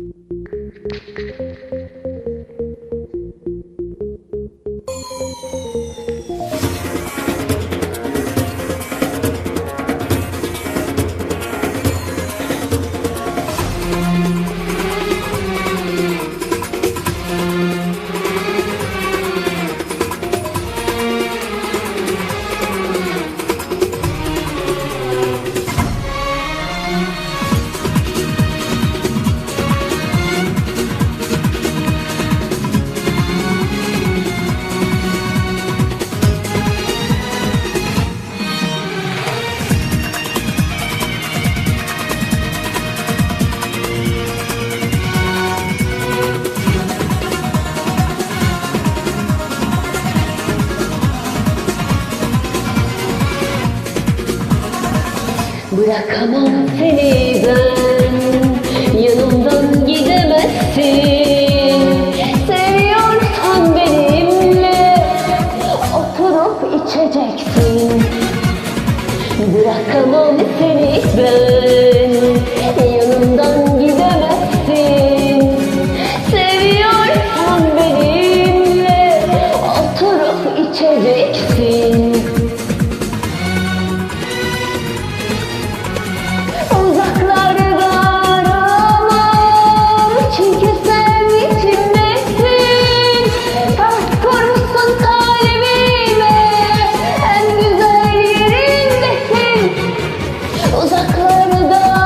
Thank you. Bırakamam seni ben. Yanımdan gidemezsin. Seviyorsan benimle Oturup içeceksin. Bırakamam seni ben. Yanımdan sevda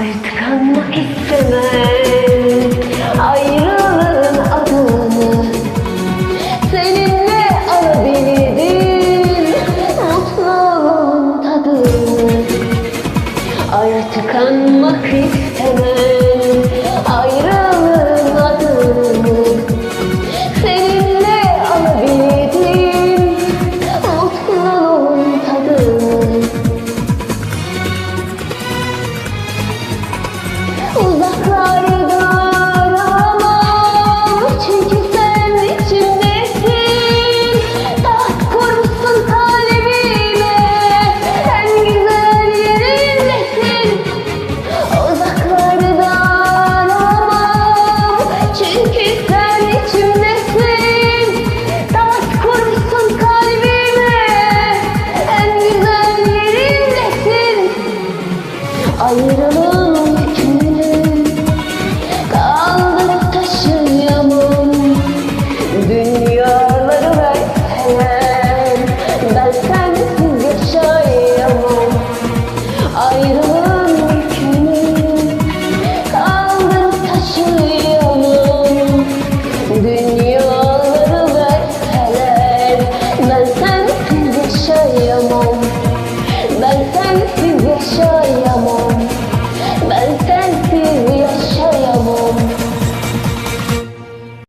Artık anmak istemez Ayrı